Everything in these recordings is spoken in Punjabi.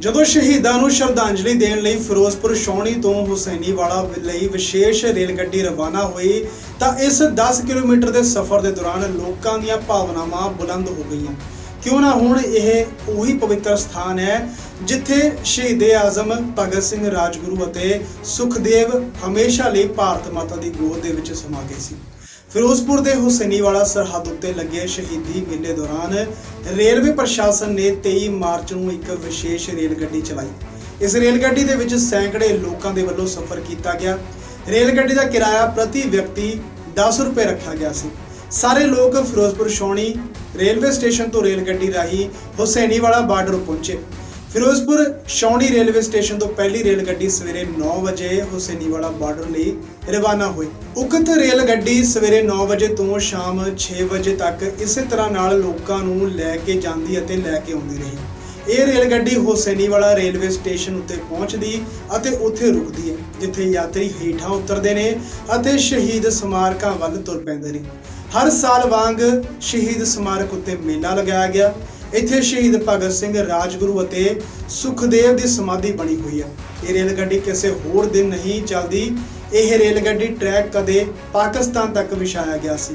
ਜਦੋਂ ਸ਼ਹੀਦਾਂ ਨੂੰ ਸ਼ਰਧਾਂਜਲੀ ਦੇਣ ਲਈ ਫਿਰੋਜ਼ਪੁਰ ਸ਼ੌਣੀ ਤੋਂ ਹੁਸੈਨੀਵਾਲਾ ਲਈ ਵਿਸ਼ੇਸ਼ ਰੇਲ ਗੱਡੀ ਰਵਾਨਾ ਹੋਈ, ਤਾਂ ਇਸ 10 ਕਿਲੋਮੀਟਰ ਦੇ ਸਫ਼ਰ ਦੇ ਦੌਰਾਨ ਲੋਕਾਂ ਦੀਆਂ ਭਾਵਨਾਵਾਂ ਬੁਲੰਦ ਹੋ ਗਈਆਂ। ਕਿਉਂ ਨਾ ਹੁਣ ਇਹ ਉਹੀ ਪਵਿੱਤਰ ਸਥਾਨ ਹੈ, ਜਿੱਥੇ ਸ਼ਹੀਦੇ ਆਜ਼ਮ, ਭਗਤ ਸਿੰਘ ਰਾਜਗੁਰੂ ਅਤੇ ਸੁਖਦੇਵ ਹਮੇਸ਼ਾ ਲਈ ਭਾਰਤ ਮਾਤਾ ਦੀ ਗੋਦ ਦੇ ਵਿੱਚ ਸਮਾ ਗਏ ਸੀ। ਫਿਰੋਜ਼ਪੁਰ ਦੇ ਹੁਸੈਨੀਵਾਲਾ ਸਰਹੱਦ ਉੱਤੇ ਲੱਗੇ ਸ਼ਹੀਦੀ ਮੇਲੇ ਦੌਰਾਨ ਰੇਲਵੇ ਪ੍ਰਸ਼ਾਸਨ ਨੇ 23 ਮਾਰਚ ਨੂੰ ਇੱਕ ਵਿਸ਼ੇਸ਼ ਰੇਲ ਗੱਡੀ ਚਲਾਈ। ਇਸ ਰੇਲ ਗੱਡੀ ਦੇ ਵਿੱਚ ਸੈਂਕੜੇ ਲੋਕਾਂ ਦੇ ਵੱਲੋਂ ਸਫ਼ਰ ਕੀਤਾ ਗਿਆ। ਰੇਲ ਗੱਡੀ ਦਾ ਕਿਰਾਇਆ ਪ੍ਰਤੀ ਵਿਅਕਤੀ 10 ਰੁਪਏ ਰੱਖਿਆ ਗਿਆ ਸੀ। ਸਾਰੇ ਲੋਕ ਫਿਰੋਜ਼ਪੁਰ ਸ਼ੌਣੀ ਰੇਲਵੇ ਸਟੇਸ਼ਨ ਤੋਂ ਰੇਲ ਗੱਡੀ ਰਾਹੀਂ ਹੁਸੈਨੀਵਾਲਾ ਬਾਰਡਰ ਪਹੁੰਚੇ। ਫਿਰੋਜ਼ਪੁਰ ਸ਼ੌਣੀ ਰੇਲਵੇ ਸਟੇਸ਼ਨ ਤੋਂ ਪਹਿਲੀ ਰੇਲ ਗੱਡੀ ਸਵੇਰੇ 9 ਵਜੇ ਹੁਸੈਨੀਵਾਲਾ ਬਾਰਡਰ ਲਈ ਰਵਾਨਾ ਹੋਈ। ਉਕਤ ਰੇਲ ਗੱਡੀ ਸਵੇਰੇ 9 ਵਜੇ ਤੋਂ ਸ਼ਾਮ 6 ਵਜੇ ਤੱਕ ਇਸੇ ਤਰ੍ਹਾਂ ਨਾਲ ਲੋਕਾਂ ਨੂੰ ਲੈ ਕੇ ਜਾਂਦੀ ਅਤੇ ਲੈ ਕੇ ਆਉਂਦੀ ਰਹੀ। ਇਹ ਰੇਲ ਗੱਡੀ ਹੁਸੈਨੀਵਾਲਾ ਰੇਲਵੇ ਸਟੇਸ਼ਨ ਉੱਤੇ ਪਹੁੰਚਦੀ ਅਤੇ ਉੱਥੇ ਰੁਕਦੀ ਹੈ, ਜਿੱਥੇ ਯਾਤਰੀ ਹੇਠਾਂ ਉਤਰਦੇ ਨੇ ਅਤੇ ਸ਼ਹੀਦ ਸਮਾਰਕਾਂ ਵੱਲ ਤੁਰ ਪੈਂਦੇ ਨੇ। ਹਰ ਸਾਲ ਵਾਂਗ ਸ਼ਹੀਦ ਸਮਾਰਕ ਉੱਤੇ ਮੇਲਾ ਲਗਾਇਆ ਗਿਆ। ਇੱਥੇ ਸ਼ਹੀਦ ਭਗਤ ਸਿੰਘ ਰਾਜਗੁਰੂ ਅਤੇ ਸੁਖਦੇਵ ਦੀ ਸਮਾਧੀ ਬਣੀ ਹੋਈ ਹੈ। ਇਹ ਰੇਲ ਗੱਡੀ ਕਿਸੇ ਹੋਰ ਦਿਨ ਨਹੀਂ ਚੱਲਦੀ। ਇਹ ਰੇਲ ਗੱਡੀ ਟਰੈਕ ਕਦੇ ਪਾਕਿਸਤਾਨ ਤੱਕ ਵਿਛਾਇਆ ਗਿਆ ਸੀ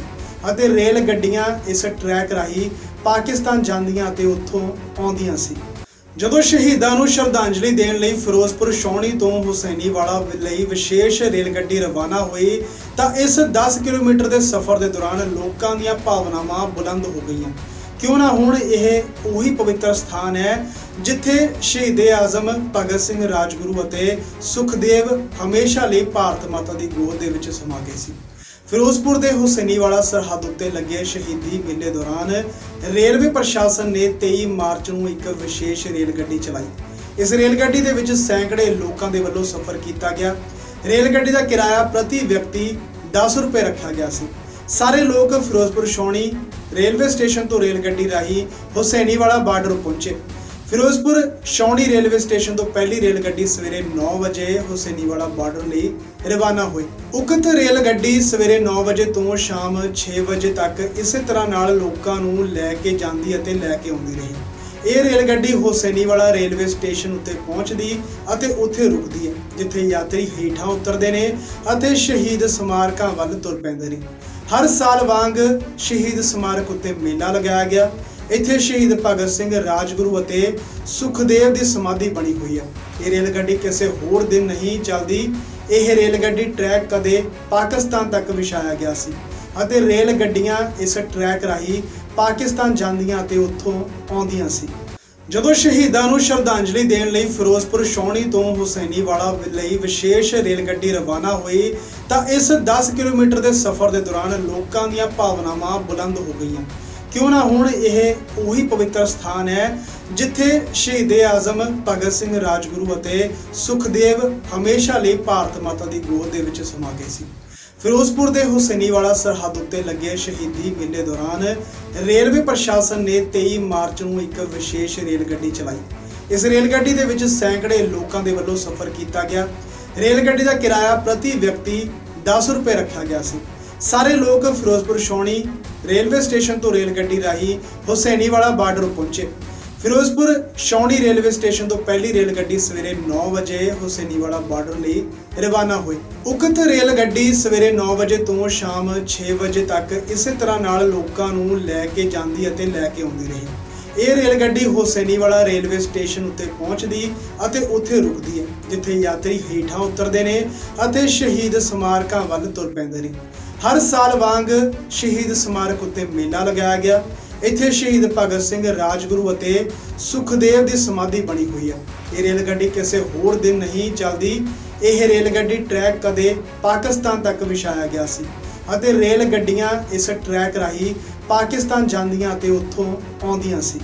ਅਤੇ ਰੇਲ ਗੱਡੀਆਂ ਇਸ ਟਰੈਕ ਰਾਹੀਂ ਪਾਕਿਸਤਾਨ ਜਾਂਦੀਆਂ ਅਤੇ ਉੱਥੋਂ ਆਉਂਦੀਆਂ ਸੀ। ਜਦੋਂ ਸ਼ਹੀਦਾਂ ਨੂੰ ਸ਼ਰਧਾਂਜਲੀ ਦੇਣ ਲਈ ਫਿਰੋਜ਼ਪੁਰ ਸ਼ੌਣੀ ਤੋਂ ਹੁਸੈਨੀਵਾਲਾ ਲਈ ਵਿਸ਼ੇਸ਼ ਰੇਲ ਗੱਡੀ ਰਵਾਨਾ ਹੋਈ, ਤਾਂ ਇਸ 10 ਕਿਲੋਮੀਟਰ ਦੇ ਸਫ਼ਰ ਦੇ ਦੌਰਾਨ ਲੋਕਾਂ ਦੀਆਂ ਭਾਵਨਾਵਾਂ ਬੁਲੰਦ ਹੋ ਗਈਆਂ। ਕਿਉਂ ਨਾ ਹੁਣ ਇਹ ਉਹੀ ਪਵਿੱਤਰ ਸਥਾਨ ਹੈ ਜਿੱਥੇ ਸ਼ਹੀਦੇ ਆਜ਼ਮ ਭਗਤ ਸਿੰਘ ਰਾਜਗੁਰੂ ਅਤੇ ਸੁਖਦੇਵ ਹਮੇਸ਼ਾ ਲਈ ਭਾਰਤ ਮਾਤਾ ਦੀ ਗੋਦ ਦੇ ਵਿੱਚ ਸਮਾ ਗਏ ਸੀ। ਫਿਰੋਜ਼ਪੁਰ ਦੇ ਹੁਸੈਨੀਵਾਲਾ ਸਰਹੱਦ ਉੱਤੇ ਲੱਗੇ ਸ਼ਹੀਦੀ ਮੇਲੇ ਦੌਰਾਨ ਰੇਲਵੇ ਪ੍ਰਸ਼ਾਸਨ ਨੇ 23 ਮਾਰਚ ਨੂੰ ਇੱਕ ਵਿਸ਼ੇਸ਼ ਰੇਲ ਗੱਡੀ ਚਲਾਈ। ਇਸ ਰੇਲ ਗੱਡੀ ਦੇ ਵਿੱਚ ਸੈਂਕੜੇ ਲੋਕਾਂ ਦੇ ਵੱਲੋਂ ਸਫ਼ਰ ਕੀਤਾ ਗਿਆ। ਰੇਲ ਗੱਡੀ ਦਾ ਕਿਰਾਇਆ ਪ੍ਰਤੀ ਵਿਅਕਤੀ 10 ਰੁਪਏ ਰੱਖਿਆ ਗਿਆ ਸੀ। ਸਾਰੇ ਲੋਕ ਫਿਰੋਜ਼ਪੁਰ ਸ਼ੌਣੀ ਰੇਲਵੇ ਸਟੇਸ਼ਨ ਤੋਂ ਰੇਲ ਗੱਡੀ ਰਾਹੀਂ ਹੁਸੈਨੀਵਾਲਾ ਬਾਰਡਰ ਪਹੁੰਚੇ। ਫਿਰੋਜ਼ਪੁਰ ਸ਼ੌਣੀ ਰੇਲਵੇ ਸਟੇਸ਼ਨ ਤੋਂ ਪਹਿਲੀ ਰੇਲ ਗੱਡੀ ਸਵੇਰੇ 9 ਵਜੇ ਹੁਸੈਨੀਵਾਲਾ ਬਾਰਡਰ ਲਈ ਰਵਾਨਾ ਹੋਈ। ਉਕਤ ਰੇਲ ਗੱਡੀ ਸਵੇਰੇ 9 ਵਜੇ ਤੋਂ ਸ਼ਾਮ 6 ਵਜੇ ਤੱਕ ਇਸੇ ਤਰ੍ਹਾਂ ਨਾਲ ਲੋਕਾਂ ਨੂੰ ਲੈ ਕੇ ਜਾਂਦੀ ਅਤੇ ਲੈ ਕੇ ਆਉਂਦੀ ਰਹੀ। ਇਹ ਰੇਲ ਗੱਡੀ ਹੁਸੈਨੀਵਾਲਾ ਰੇਲਵੇ ਸਟੇਸ਼ਨ ਉੱਤੇ ਪਹੁੰਚਦੀ ਅਤੇ ਉੱਥੇ ਰੁਕਦੀ ਹੈ, ਜਿੱਥੇ ਯਾਤਰੀ ਹੇਠਾਂ ਉਤਰਦੇ ਨੇ ਅਤੇ ਸ਼ਹੀਦ ਸਮਾਰਕਾਂ ਵੱਲ ਤੁਰ ਪੈਂਦੇ ਨੇ। ਹਰ ਸਾਲ ਵਾਂਗ ਸ਼ਹੀਦ ਸਮਾਰਕ ਉੱਤੇ ਮੇਲਾ ਲਗਾਇਆ ਗਿਆ। ਇੱਥੇ ਸ਼ਹੀਦ ਭਗਤ ਸਿੰਘ ਰਾਜਗੁਰੂ ਅਤੇ ਸੁਖਦੇਵ ਦੀ ਸਮਾਧੀ ਬਣੀ ਹੋਈ ਹੈ। ਇਹ ਰੇਲ ਗੱਡੀ ਕਿਸੇ ਹੋਰ ਦਿਨ ਨਹੀਂ ਚੱਲਦੀ। ਇਹ ਰੇਲ ਗੱਡੀ ਟਰੈਕ ਕਦੇ ਪਾਕਿਸਤਾਨ ਤੱਕ ਵਿਛਾਇਆ ਗਿਆ ਸੀ ਅਤੇ ਰੇਲ ਗੱਡੀਆਂ ਇਸ ਟਰੈਕ ਰਾਹੀਂ ਪਾਕਿਸਤਾਨ ਜਾਂਦੀਆਂ ਅਤੇ ਉੱਥੋਂ ਆਉਂਦੀਆਂ ਸੀ। ਜਦੋਂ ਸ਼ਹੀਦਾਂ ਨੂੰ ਸ਼ਰਧਾਂਜਲੀ ਦੇਣ ਲਈ ਫਿਰੋਜ਼ਪੁਰ ਸ਼ੌਣੀ ਤੋਂ ਹੁਸੈਨੀਵਾਲਾ ਲਈ ਵਿਸ਼ੇਸ਼ ਰੇਲ ਗੱਡੀ ਰਵਾਨਾ ਹੋਈ, ਤਾਂ ਇਸ 10 ਕਿਲੋਮੀਟਰ ਦੇ ਸਫ਼ਰ ਦੇ ਦੌਰਾਨ ਲੋਕਾਂ ਦੀਆਂ ਭਾਵਨਾਵਾਂ ਬੁਲੰਦ ਹੋ ਗਈਆਂ। ਕਿਉਂ ਨਾ ਹੁਣ, ਇਹ ਉਹੀ ਪਵਿੱਤਰ ਸਥਾਨ ਹੈ ਜਿੱਥੇ ਸ਼ਹੀਦੇ ਆਜ਼ਮ ਭਗਤ ਸਿੰਘ ਰਾਜਗੁਰੂ ਅਤੇ ਸੁਖਦੇਵ ਹਮੇਸ਼ਾ ਲਈ ਭਾਰਤ ਮਾਤਾ ਦੀ ਗੋਦ ਦੇ ਵਿੱਚ ਸਮਾ ਗਏ ਸੀ। ਫਿਰੋਜ਼ਪੁਰ ਦੇ ਹੁਸੈਨੀਵਾਲਾ ਸਰਹੱਦ ਉੱਤੇ ਲੱਗੇ ਸ਼ਹੀਦੀ ਮੇਲੇ ਦੌਰਾਨ ਰੇਲਵੇ ਪ੍ਰਸ਼ਾਸਨ ਨੇ 23 ਮਾਰਚ ਨੂੰ ਇੱਕ ਵਿਸ਼ੇਸ਼ ਰੇਲ ਗੱਡੀ ਚਲਾਈ। ਇਸ ਰੇਲ ਗੱਡੀ ਦੇ ਵਿੱਚ ਸੈਂਕੜੇ ਲੋਕਾਂ ਦੇ ਵੱਲੋਂ ਸਫ਼ਰ ਕੀਤਾ ਗਿਆ। ਰੇਲ ਗੱਡੀ ਦਾ ਕਿਰਾਇਆ ਪ੍ਰਤੀ ਵਿਅਕਤੀ 10 ਰੁਪਏ ਰੱਖਿਆ ਗਿਆ ਸੀ। ਸਾਰੇ ਲੋਕ ਫਿਰੋਜ਼ਪੁਰ ਸ਼ੌਣੀ ਰੇਲਵੇ ਸਟੇਸ਼ਨ ਤੋਂ ਰੇਲ ਗੱਡੀ ਰਾਹੀਂ ਹੁਸੈਨੀਵਾਲਾ ਬਾਰਡਰ ਪਹੁੰਚੇ। ਫਿਰੋਜ਼ਪੁਰ ਸ਼ੌਣੀ ਰੇਲਵੇ ਸਟੇਸ਼ਨ ਤੋਂ ਪਹਿਲੀ ਰੇਲ ਗੱਡੀ ਸਵੇਰੇ 9 ਵਜੇ ਹੁਸੈਨੀਵਾਲਾ ਬਾਰਡਰ ਲਈ ਰਵਾਨਾ ਹੋਈ। ਉਕਤ ਰੇਲ ਗੱਡੀ ਸਵੇਰੇ 9 ਵਜੇ ਤੋਂ ਸ਼ਾਮ 6 ਵਜੇ ਤੱਕ ਇਸੇ ਤਰ੍ਹਾਂ ਨਾਲ ਲੋਕਾਂ ਨੂੰ ਲੈ ਕੇ ਜਾਂਦੀ ਅਤੇ ਲੈ ਕੇ ਆਉਂਦੀ ਰਹੀ। ਇਹ ਰੇਲ ਗੱਡੀ ਹੁਸੈਨੀਵਾਲਾ ਰੇਲਵੇ ਸਟੇਸ਼ਨ ਉੱਤੇ ਪਹੁੰਚਦੀ ਅਤੇ ਉੱਥੇ ਰੁਕਦੀ ਹੈ, ਜਿੱਥੇ ਯਾਤਰੀ ਹੇਠਾਂ ਉਤਰਦੇ ਨੇ ਅਤੇ ਸ਼ਹੀਦ ਸਮਾਰਕਾਂ ਵੱਲ ਤੁਰ ਪੈਂਦੇ ਨੇ। ਹਰ ਸਾਲ ਵਾਂਗ ਸ਼ਹੀਦ ਸਮਾਰਕ ਉੱਤੇ ਮੇਲਾ ਲਗਾਇਆ ਗਿਆ। ਇੱਥੇ ਸ਼ਹੀਦ ਭਗਤ ਸਿੰਘ ਰਾਜਗੁਰੂ ਅਤੇ ਸੁਖਦੇਵ ਦੀ ਸਮਾਧੀ ਬਣੀ ਹੋਈ ਹੈ ਇਹ ਰੇਲ ਗੱਡੀ ਕਿਸੇ ਹੋਰ ਦਿਨ ਨਹੀਂ ਚੱਲਦੀ। ਇਹ ਰੇਲ ਗੱਡੀ ਟਰੈਕ ਕਦੇ ਪਾਕਿਸਤਾਨ ਤੱਕ ਵਿਛਾਇਆ ਗਿਆ ਸੀ ਅਤੇ ਰੇਲ ਗੱਡੀਆਂ ਇਸ ਟਰੈਕ ਰਾਹੀਂ ਪਾਕਿਸਤਾਨ ਜਾਂਦੀਆਂ ਅਤੇ ਉੱਥੋਂ ਆਉਂਦੀਆਂ ਸੀ।